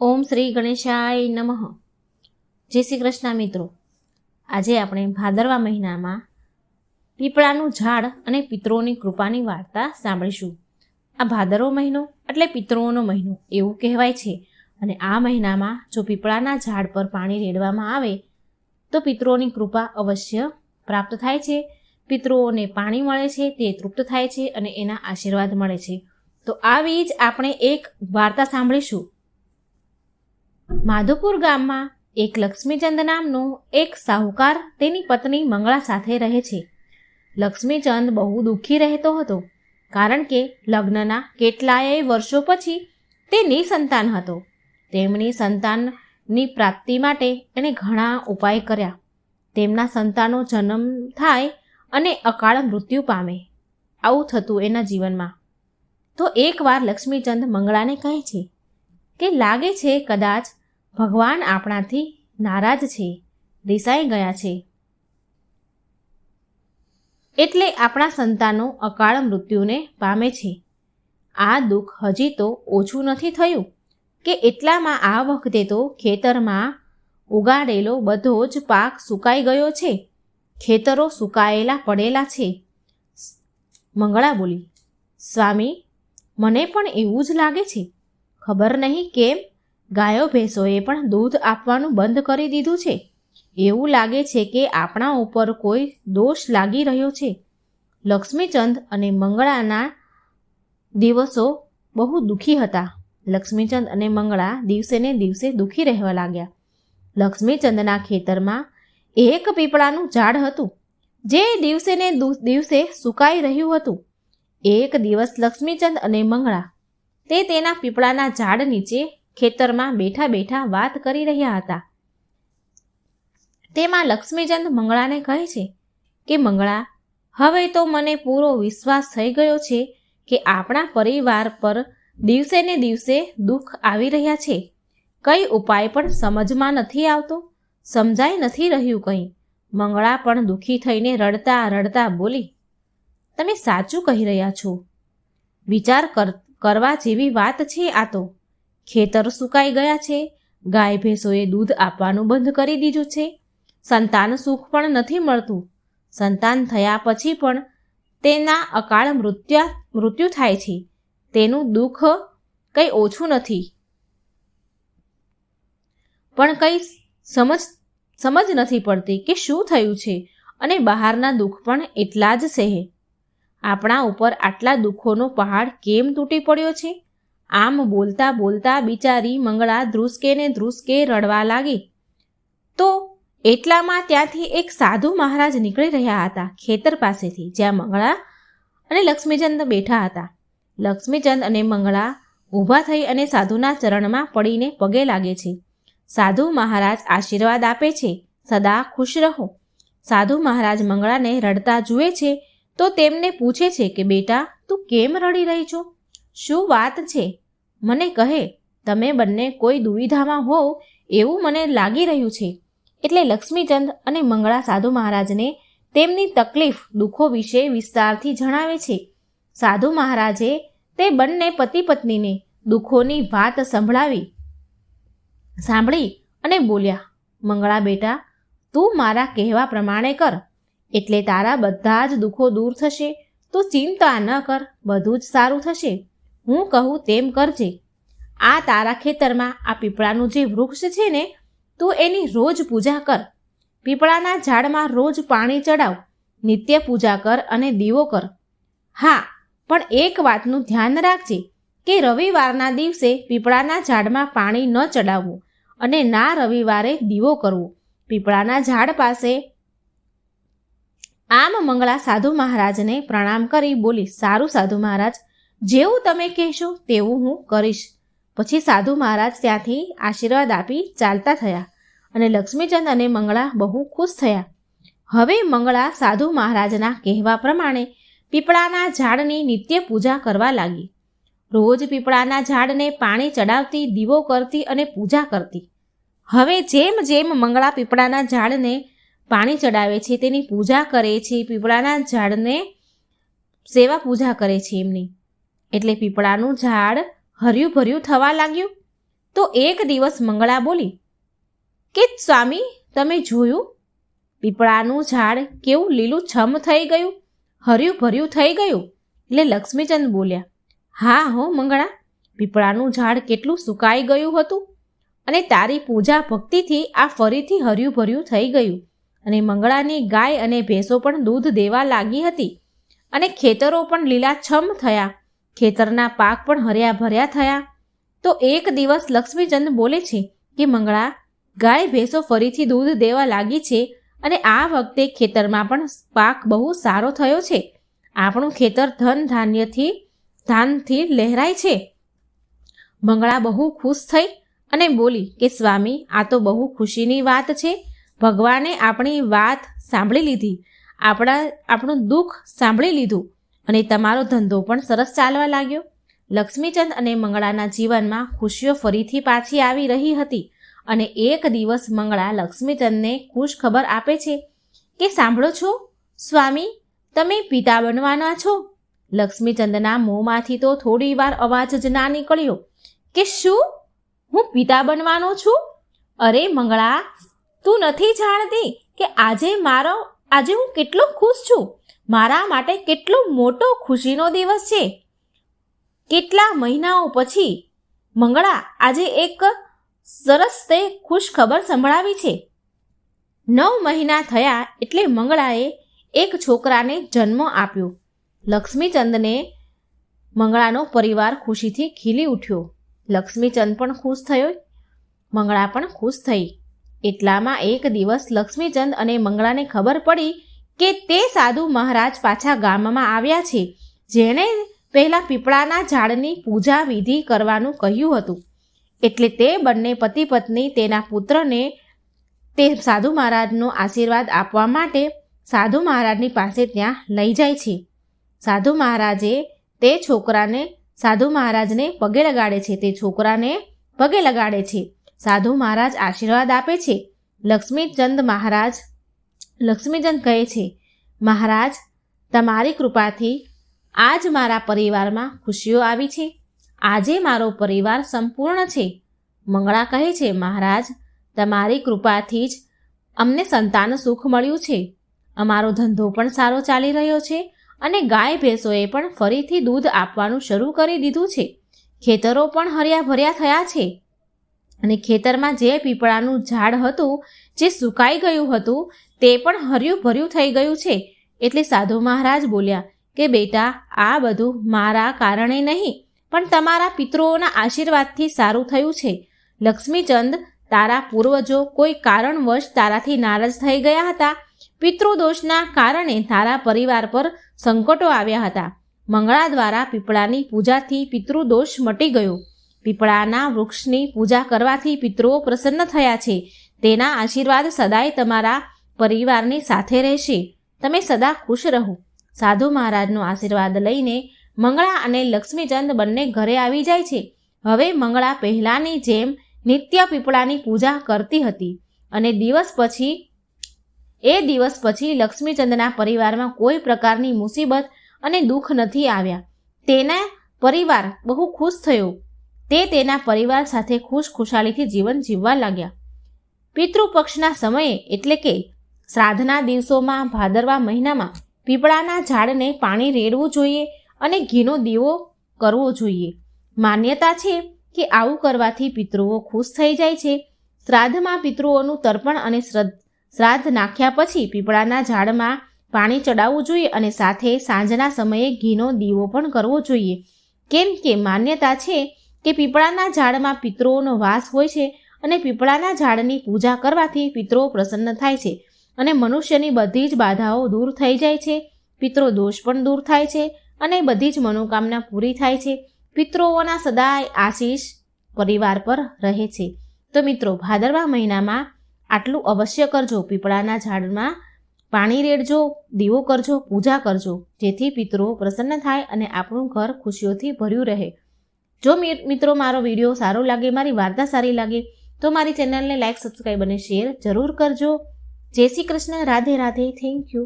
ઓમ શ્રી ગણેશાય નમઃ. જય શ્રી કૃષ્ણ મિત્રો. આજે આપણે ભાદરવા મહિનામાં પીપળાનું ઝાડ અને પિતરોની કૃપાની વાર્તા સાંભળીશું. આ ભાદરવો મહિનો એટલે પિતરોનો મહિનો એવું કહેવાય છે. અને આ મહિનામાં જો પીપળાના ઝાડ પર પાણી રેડવામાં આવે, તો પિતરોની કૃપા અવશ્ય પ્રાપ્ત થાય છે. પિતૃઓને પાણી મળે છે, તે તૃપ્ત થાય છે અને એના આશીર્વાદ મળે છે. તો આવી જ આપણે એક વાર્તા સાંભળીશું. માધુપુર ગામમાં એક લક્ષ્મીચંદ નામનો એક સાહુકાર તેની પત્ની મંગળા સાથે રહે છે. લક્ષ્મીચંદ બહુ દુઃખી રહેતો હતો, કારણ કે લગ્નના કેટલાય વર્ષો પછી તે નિસંતાન હતો. તેમની સંતાનની પ્રાપ્તિ માટે એણે ઘણા ઉપાય કર્યા. તેમના સંતાનો જન્મ થાય અને અકાળ મૃત્યુ પામે. આવું થતું એના જીવનમાં. તો એકવાર લક્ષ્મીચંદ મંગળાને કહે છે કે, લાગે છે કદાચ ભગવાન આપણાથી નારાજ છે, રિસાઈ ગયા છે. એટલે આપણા સંતાનો અકાળ મૃત્યુને પામે છે. આ દુઃખ હજી તો ઓછું નથી થયું કે એટલામાં આ વખતે તો ખેતરમાં ઉગાડેલો બધો જ પાક સુકાઈ ગયો છે. ખેતરો સુકાયેલા પડેલા છે. મંગળા બોલી, સ્વામી, મને પણ એવું જ લાગે છે. ખબર નહીં કેમ ગાયો ભેંસોએ પણ દૂધ આપવાનું બંધ કરી દીધું છે. એવું લાગે છે કે આપણા ઉપર કોઈ દોષ લાગી રહ્યો છે. લક્ષ્મીચંદ અને મંગળાના દિવસો બહુ દુઃખી હતા. લક્ષ્મીચંદ અને મંગળા દિવસે ને દિવસે દુઃખી રહેવા લાગ્યા. લક્ષ્મીચંદના ખેતરમાં એક પીપળાનું ઝાડ હતું. જે દિવસે ને દિવસે સુકાઈ રહ્યું હતું. એક દિવસ લક્ષ્મીચંદ અને મંગળા તે તેના પીપળાના ઝાડ નીચે ખેતરમાં બેઠા બેઠા વાત કરી રહ્યા હતા. તેમાં લક્ષ્મીચંદ મંગળાને કહે છે કે, મંગળા, હવે તો મને પૂરો વિશ્વાસ થઈ ગયો છે કે આપણા પરિવાર પર દિવસે ને દિવસે દુઃખ આવી રહ્યા છે. કઈ ઉપાય પણ સમજમાં નથી આવતો. સમજાઈ નથી રહ્યું કંઈ. મંગળા પણ દુઃખી થઈને રડતા રડતા બોલી, તમે સાચું કહી રહ્યા છો. વિચાર કરવા જેવી વાત છે આ તો. ખેતર સુકાઈ ગયા છે. ગાય ભેંસોએ દૂધ આપવાનું બંધ કરી દીધું છે. સંતાન સુખ પણ નથી મળતું. સંતાન થયા પછી પણ તેના અકાળ મૃત્યુ મૃત્યુ થાય છે. તેનું દુઃખ કંઈ ઓછું નથી. પણ કંઈ સમજ સમજ નથી પડતી કે શું થયું છે અને બહારના દુઃખ પણ એટલા જ સહે. આપણા ઉપર આટલા દુઃખોનો પહાડ કેમ તૂટી પડ્યો છે? આમ બોલતા બોલતા બિચારી મંગળા ધ્રુસકે ને ધ્રુસકે રડવા લાગી. તો એટલામાં ત્યાંથી એક સાધુ મહારાજ નીકળી રહ્યા હતા ખેતર પાસેથી, જ્યાં મંગળા અને લક્ષ્મીચંદ બેઠા હતા. લક્ષ્મીચંદ અને મંગળા ઊભા થઈ અને સાધુના ચરણમાં પડીને પગે લાગે છે. સાધુ મહારાજ આશીર્વાદ આપે છે, સદા ખુશ રહો. સાધુ મહારાજ મંગળાને રડતા જુએ છે, તો તેમને પૂછે છે કે, બેટા, તું કેમ રડી રહી છો? શું વાત છે? મને કહે, તમે બંને કોઈ દુવિધામાં હોવ એવું મને લાગી રહ્યું છે. એટલે લક્ષ્મીચંદ અને મંગળા સાધુ મહારાજને તેમની તકલીફ, દુઃખો વિશે વિસ્તારથી જણાવે છે. સાધુ મહારાજે તે બંને પતિ પત્નીને દુઃખોની વાત સંભળાવી, સાંભળી અને બોલ્યા, મંગળા બેટા, તું મારા કહેવા પ્રમાણે કર. એટલે તારા બધા જ દુઃખો દૂર થશે. તું ચિંતા ન કર. બધું જ સારું થશે. હું કહું તેમ કરજે. આ તારા ખેતરમાં આ પીપળાનું જે વૃક્ષ છે ને, તું એની રોજ પૂજા કર. પીપળાના ઝાડમાં રોજ પાણી ચડાવ, નિત્ય પૂજા કર અને દીવો કર. હા, પણ એક વાતનું ધ્યાન રાખજે કે રવિવારના દિવસે પીપળાના ઝાડમાં પાણી ન ચડાવવું અને ના રવિવારે દીવો કરવો. પીપળાના ઝાડ પાસે આમ મંગળા સાધુ મહારાજને પ્રણામ કરી બોલી, સારું સાધુ મહારાજ જેવું તમે કહેશો તેવું હું કરીશ. પછી સાધુ મહારાજ ત્યાંથી આશીર્વાદ આપી ચાલતા થયા અને લક્ષ્મીચંદ અને મંગળા બહુ ખુશ થયા. હવે મંગળા સાધુ મહારાજના કહેવા પ્રમાણે પીપળાના ઝાડની નિત્ય પૂજા કરવા લાગી. રોજ પીપળાના ઝાડને પાણી ચડાવતી, દીવો કરતી અને પૂજા કરતી. હવે જેમ જેમ મંગળા પીપળાના ઝાડને પાણી ચડાવે છે તેની પૂજા કરે છે, પીપળાના ઝાડને સેવા પૂજા કરે છે એમની. એટલે પીપળાનું ઝાડ હર્યું ભર્યું થવા લાગ્યું. તો એક દિવસ મંગળા બોલી, કે સ્વામી, તમે જોયું? પીપળાનું ઝાડ કેવું લીલું છમ થઈ ગયું હર્યું ભર્યું થઈ ગયું. એટલે લક્ષ્મીચંદ બોલ્યા, હા હો મંગળા, પીપળાનું ઝાડ કેટલું સુકાઈ ગયું હતું અને તારી પૂજા ભક્તિથી આ ફરીથી હર્યું ભર્યું થઈ ગયું. અને મંગળાની ગાય અને ભેંસો પણ દૂધ દેવા લાગી હતી અને ખેતરો પણ લીલાછમ થયા. ખેતરના પાક પણ હર્યા ભર્યા થયા. તો એક દિવસ લક્ષ્મીચંદ બોલે છે કે, મંગળા, ગાય, ભેંસો ફરીથી દૂધ દેવા લાગી છે અને આ વખતે ખેતરમાં પણ પાક બહુ સારો થયો છે. આપણું ખેતર ધન ધાન્યથી, ધાનથી લહેરાય છે. મંગળા બહુ ખુશ થઈ અને બોલી કે, સ્વામી, આ તો બહુ ખુશીની વાત છે. ભગવાને આપણી વાત સાંભળી લીધી. આપણા, આપણું દુઃખ સાંભળી લીધું. અને તમારો ધંધો પણ સરસ ચાલવા લાગ્યો. લક્ષ્મીચંદ અને મંગળાના જીવનમાં ખુશીઓ ફરીથી પાછી આવી રહી હતી અને એક દિવસ મંગળા લક્ષ્મીચંદને ખુશ ખબર આપે છે કે સાંભળો છો, સ્વામી, તમે પિતા બનવાના છો. લક્ષ્મીચંદના મોંમાંથી તો થોડી વાર અવાજ જ ના નીકળ્યો કે શું, હું પિતા બનવાનો છું? અરે મંગળા, તું નથી જાણતી કે આજે મારો, આજે હું કેટલો ખુશ છું. મારા માટે કેટલો મોટો ખુશીનો દિવસ છે. કેટલા મહિનાઓ પછી મંગળા આજે એક સરસ તે ખુશ ખબર સંભળાવી છે. નવ મહિના થયા એટલે મંગળાએ એક છોકરાને જન્મ આપ્યો. લક્ષ્મીચંદને મંગળાનો પરિવાર ખુશીથી ખીલી ઉઠ્યો. લક્ષ્મીચંદ પણ ખુશ થયો. મંગળા પણ ખુશ થઈ. એટલામાં એક દિવસ લક્ષ્મીચંદ અને મંગળાને ખબર પડી કે તે સાધુ મહારાજ પાછા ગામમાં આવ્યા છે. જેણે પહેલાં પીપળાના ઝાડની પૂજા વિધિ કરવાનું કહ્યું હતું. એટલે તે બંને પતિ પત્ની તેના પુત્રને તે સાધુ મહારાજનો આશીર્વાદ આપવા માટે સાધુ મહારાજની પાસે ત્યાં લઈ જાય છે. સાધુ મહારાજે તે છોકરાને સાધુ મહારાજને પગે લગાડે છે. તે છોકરાને પગે લગાડે છે. સાધુ મહારાજ આશીર્વાદ આપે છે. લક્ષ્મીચંદ મહારાજ લક્ષ્મીચંદ કહે છે, મહારાજ, તમારી કૃપાથી આજ મારા પરિવારમાં ખુશીઓ આવી છે. આજે મારો પરિવાર સંપૂર્ણ છે. મંગળા કહે છે, મહારાજ, તમારી કૃપાથી જ અમને સંતાન સુખ મળ્યું છે. અમારો ધંધો પણ સારો ચાલી રહ્યો છે અને ગાય ભેંસોએ પણ ફરીથી દૂધ આપવાનું શરૂ કરી દીધું છે. ખેતરો પણ હર્યા ભર્યા થયા છે. અને ખેતરમાં જે પીપળાનું ઝાડ હતું, જે સુકાઈ ગયું હતું, તે પણ હર્યું ભર્યું થઈ ગયું છે. એટલે સાધુ મહારાજ બોલ્યા, કે બેટા, આ બધું મારા કારણે નહીં, પણ તમારા પિતૃઓના આશીર્વાદથી સારું થયું છે. લક્ષ્મીચંદ, તારા પૂર્વજો કોઈ કારણવશ તારાથી નારાજ થઈ ગયા હતા. પિતૃદોષના કારણે તારા પરિવાર પર સંકટો આવ્યા હતા. મંગળા દ્વારા પીપળાની પૂજાથી પિતૃદોષ મટી ગયો. પીપળાના વૃક્ષની પૂજા કરવાથી પિતૃઓ પ્રસન્ન થયા છે. તેના આશીર્વાદ સદાય તમારા પરિવારની સાથે રહેશે. તમે સદા ખુશ રહો. સાધુ મહારાજનો આશીર્વાદ લઈને મંગળા અને લક્ષ્મીચંદ બંને ઘરે આવી જાય છે. હવે મંગળા પહેલાંની જેમ નિત્ય પીપળાની પૂજા કરતી હતી અને દિવસ પછી, એ દિવસ પછી લક્ષ્મીચંદના પરિવારમાં કોઈ પ્રકારની મુસીબત અને દુઃખ નથી આવ્યા. તેના પરિવાર બહુ ખુશ થયો. તે તેના પરિવાર સાથે ખુશ ખુશાલીથી જીવન જીવવા લાગ્યા. પિતૃપક્ષના સમયે એટલે કે શ્રાદ્ધના દિવસોમાં ભાદરવા મહિનામાં પીપળાના ઝાડને પાણી રેડવું જોઈએ અને ઘીનો દીવો કરવો જોઈએ. માન્યતા છે કે આવું કરવાથી પિતૃઓ ખુશ થઈ જાય છે. શ્રાદ્ધમાં પિતૃઓનું તર્પણ અને શ્રાદ્ધ નાખ્યા પછી પીપળાના ઝાડમાં પાણી ચડાવવું જોઈએ અને સાથે સાંજના સમયે ઘીનો દીવો પણ કરવો જોઈએ. કેમ કે માન્યતા છે કે પીપળાના ઝાડમાં પિતૃઓનો વાસ હોય છે અને પીપળાના ઝાડની પૂજા કરવાથી પિતૃઓ પ્રસન્ન થાય છે અને મનુષ્યની બધી જ બાધાઓ દૂર થઈ જાય છે. પિતૃ દોષ પણ દૂર થાય છે અને બધી જ મનોકામના પૂરી થાય છે. પિતૃઓના સદાય આશીષ પરિવાર પર રહે છે. તો મિત્રો, ભાદરવા મહિનામાં આટલું અવશ્ય કરજો. પીપળાના ઝાડમાં પાણી રેડજો, દીવો કરજો, પૂજા કરજો, જેથી પિતૃઓ પ્રસન્ન થાય અને આપણું ઘર ખુશીઓથી ભર્યું રહે. જો મિત્રો મારો વીડિયો સારો લાગે, મારી વાર્તા સારી લાગે, તો મારી ચેનલને લાઇક સબસ્ક્રાઈબ અને શેર જરૂર કરજો. જય શ્રી કૃષ્ણ, રાધે રાધે થેન્ક યુ